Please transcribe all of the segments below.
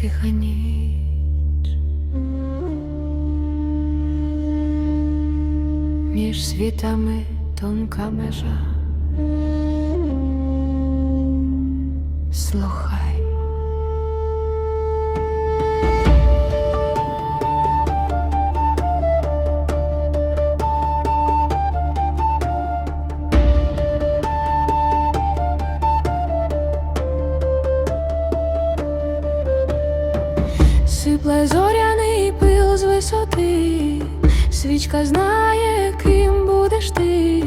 тиха ніч. Між світами тонка межа. Слухай. Зоряний пил з висоти, свічка знає, ким будеш ти,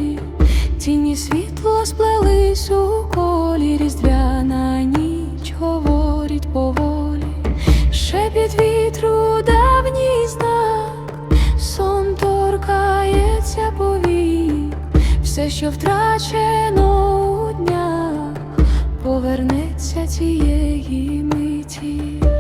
тіні світло сплелись у колі, різдвяна ніч говорить поволі, шепіт вітру давній знак, сон торкається повік, все, що втрачено у днях, повернеться цієї миті.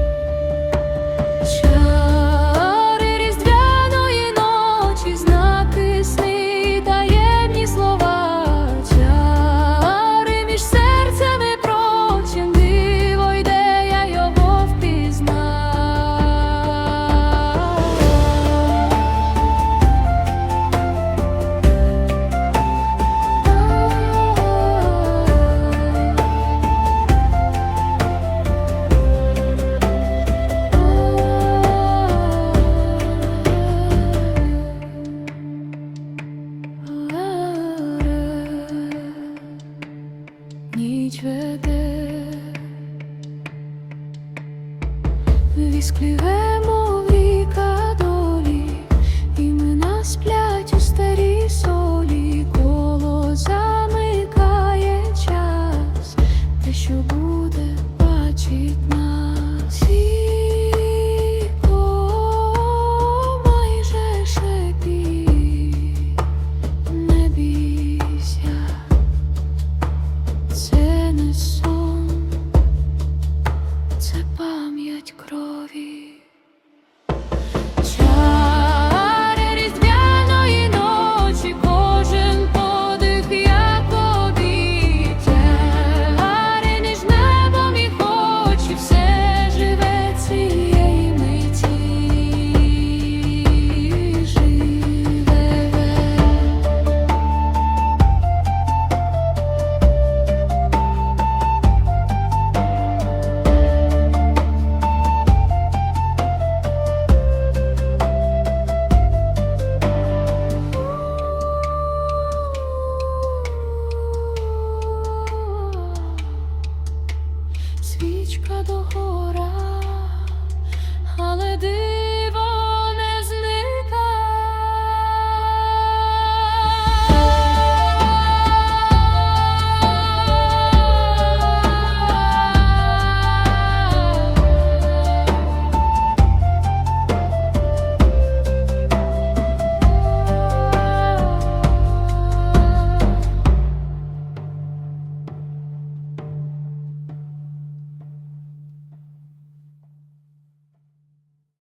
Вісклівемо віка долі, імена сплять у